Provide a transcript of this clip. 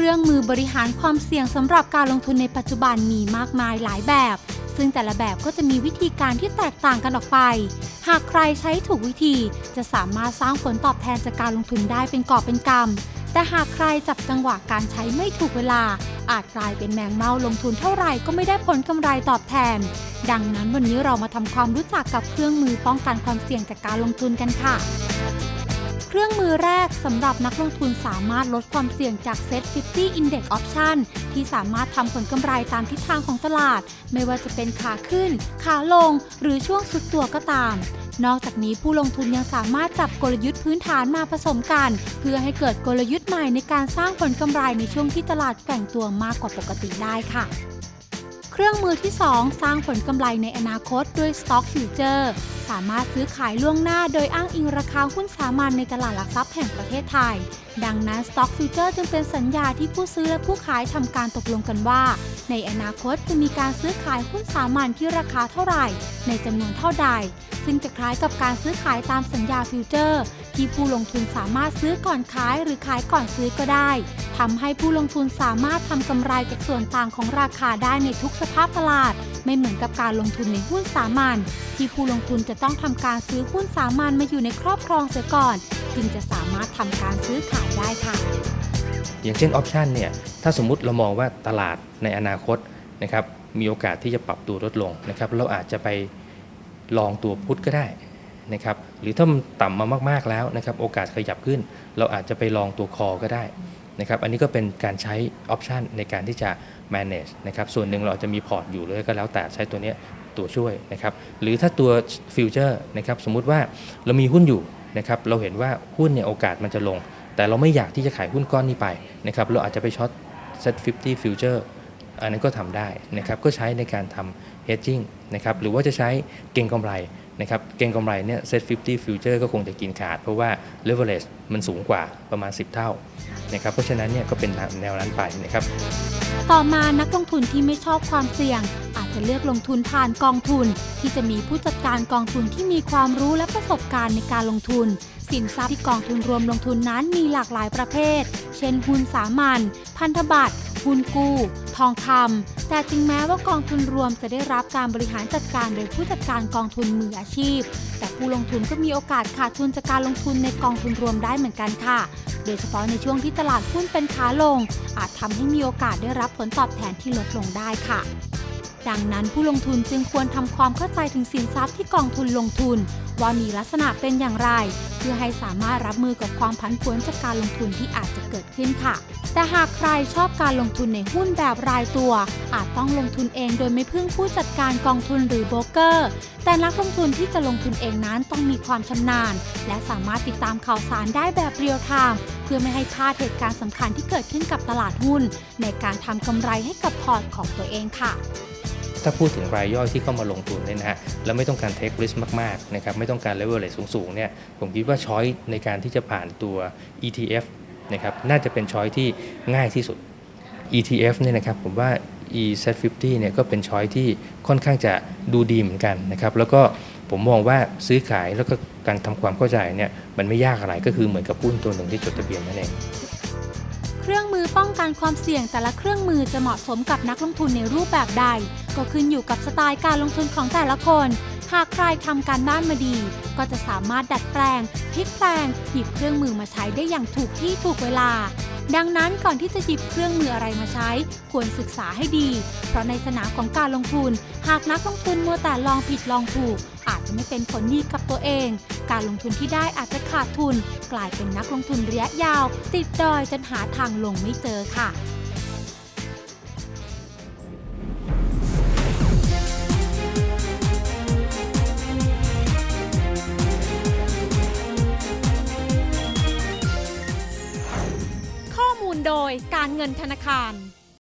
รื่องมือบริหารความเสี่ยงสำหรับการลงทุนในปัจจุบันมีมากมายหลายแบบ ซึ่งแต่ละแบบก็จะมีวิธีการที่แตกต่างกันออกไป หากใครใช้ถูกวิธีจะสามารถสร้างผลตอบแทนจากการลงทุนได้เป็นกอบเป็นกำแต่หากใครจับจังหวะการใช้ไม่ถูกเวลา อาจกลายเป็นแมงเม่าลงทุนเท่าไหร่ก็ไม่ได้ผลกำไรตอบแทน ดังนั้นวันนี้เรามาทำความรู้จักกับเครื่องมือป้องกันความเสี่ยงจากการลงทุนกันค่ะ เครื่องมือแรกสำหรับนักลงทุนสามารถลดความเสี่ยงจาก Set 50 Index Option ที่สามารถทำผลกำไรตามทิศทางของตลาด ไม่ว่าจะเป็นขาขึ้น ขาลง หรือช่วงสุดตัวก็ตาม นอกจากนี้ผู้ลงทุนยังสามารถจับกลยุทธ์พื้นฐานมาผสมกัน เพื่อให้เกิดกลยุทธ์ใหม่ในการสร้างผลกำไรในช่วงที่ตลาดแกว่งตัวมากกว่าปกติได้ค่ะเครื่องมือที่ 2 สร้างผลกำไรในอนาคตด้วย Stock Future สามารถซื้อขายล่วงหน้าโดยอ้างอิงราคาหุ้นสามัญในตลาดหลักทรัพย์แห่งประเทศไทย ดังนั้น Stock Future จึงเป็นสัญญาที่ผู้ซื้อและผู้ขายทำการตกลงกันว่า ในอนาคตจะมีการซื้อขายหุ้นสามัญที่ราคาเท่าไหร่ ในจำนวนเท่าใด ซึ่งจะคล้ายกับการซื้อขายตามสัญญาฟิวเจอร์ที่ผู้ลงทุนสามารถซื้อก่อนขายหรือขายก่อนซื้อก็ได้ทำให้ผู้ลงทุนสามารถทำกำไรจากส่วนต่างของราคาได้ในทุกสภาพตลาด ไม่เหมือนกับการลงทุนในหุ้นสามัญที่ผู้ลงทุนจะต้องทำการซื้อหุ้นสามัญมาอยู่ในครอบครองเสียก่อน จึงจะสามารถทำการซื้อขายได้ค่ะ อย่างเช่นออปชันเนี่ยถ้าสมมุติเรามองว่าตลาดในอนาคตนะครับมีโอกาสที่จะปรับตัวลดลงนะครับเราอาจจะไปลองตัวพุทธก็ได้นะครับหรือถ้ามันต่ำมามากๆแล้วนะครับโอกาสขยับขึ้น เราอาจจะไปลองตัวคอก็ได้นะครับอันนี้ก็เป็นการใช้ออปชันในการที่จะ manage นะครับส่วนหนึ่งเราอาจจะมีพอร์ตอยู่เลยก็แล้วแต่ใช้ตัวเนี้ย ตัวช่วยนะครับหรือถ้าตัวฟิวเจอร์นะครับสมมุติว่าเรามีหุ้นอยู่นะครับเราเห็นว่าหุ้นเนี่ยโอกาสมันจะลง แต่เราไม่อยากที่จะขายหุ้นก้อนนี้ไปนะครับเราอาจจะไปช็อต Set 50 Future อันนั้นก็ทำได้นะครับก็ใช้ในการทำ hedging นะครับหรือว่าจะใช้เก็งกำไรนะครับเก็งกำไรเนี่ย Set 50 Future ก็คงจะกินขาด เพราะว่า leverage มันสูงกว่าประมาณ 10 เท่านะครับเพราะฉะนั้นเนี่ยก็เป็นแนวนั้นไปนะครับต่อมานักลงทุนที่ไม่ชอบความเสี่ยง จะเลือกลงทุนผ่านกองทุน ที่จะมีผู้จัดการกองทุนที่มีความรู้และประสบการณ์ในการลงทุน สินทรัพย์ที่กองทุนรวมลงทุนนั้นมีหลากหลายประเภท เช่นหุ้นสามัญพันธบัตรหุ้นกู้ ทองคำแต่ถึงแม้ว่ากองทุนรวมจะได้รับการบริหารจัดการโดยผู้จัดการกองทุนมืออาชีพ แต่ผู้ลงทุนก็มีโอกาสขาดทุนจากการลงทุนในกองทุนรวมได้เหมือนกันค่ะ โดยเฉพาะในช่วงที่ตลาดหุ้นเป็นขาลง อาจทำให้มีโอกาสได้รับผลตอบแทนที่ลดลงได้ค่ะ ดังนั้นผู้ลงทุนจึงควรทำความเข้าใจถึงสินทรัพย์ที่กองทุนลงทุน ว่ามีลักษณะเป็นอย่างไร เพื่อให้สามารถรับมือกับความผันผวนจากการลงทุนที่อาจจะเกิดขึ้นค่ะ แต่หากใครชอบการลงทุนในหุ้นแบบรายตัว อาจต้องลงทุนเองโดยไม่พึ่งผู้จัดการกองทุนหรือโบรกเกอร์ แต่นักลงทุนที่จะลงทุนเองนั้นต้องมีความชำนาญ และสามารถติดตามข่าวสารได้แบบเรียลไทม์เพื่อไม่ให้พลาดเหตุการณ์สำคัญที่เกิดขึ้นกับตลาดหุ้น ในการทำกำไรให้กับพอร์ตของตัวเองค่ะ ถ้าพูดถึงรายย่อยที่เข้ามาลงทุนเนี่ยนะฮะแล้วไม่ต้องการ take risk มากๆนะครับไม่ต้องการ leverage สูงๆเนี่ยผมคิดว่าช้อยในการที่จะผ่านตัว ETF นะครับน่าจะเป็นช้อยที่ง่ายที่สุด ETF เนี่ยนะครับผมว่า EZ50 เนี่ยก็เป็นช้อยที่ค่อนข้างจะดูดีเหมือนกันนะครับแล้วก็ผมมองว่าซื้อขายแล้วก็การทำความเข้าใจเนี่ยมันไม่ยากอะไรก็คือเหมือนกับหุ้นตัวหนึ่งที่จดทะเบียนนั่นเอง รื่องมือป้องกันความเสี่ยงแต่ละเครื่องมือจะเหมาะสมกับนักลงทุนในรูปแบบใด ก็ขึ้นอยู่กับสไตล์การลงทุนของแต่ละคน หากใครทำการบ้านมาดี ก็จะสามารถดัดแปลงพลิกแปลงหยิบเครื่องมือมาใช้ได้อย่างถูกที่ถูกเวลา ดังนั้นก่อนที่จะหยิบเครื่องมืออะไรมาใช้ ควรศึกษาให้ดี เพราะในสนามของการลงทุน หากนักลงทุนมัวแต่ลองผิดลองถูก อาจจะไม่เป็นผลดีกับตัวเอง การลงทุนที่ได้อาจจะขาดทุน กลายเป็นนักลงทุนระยะยาว ติดดอยจนหาทางลงไม่เจอค่ะ เงินธนาคาร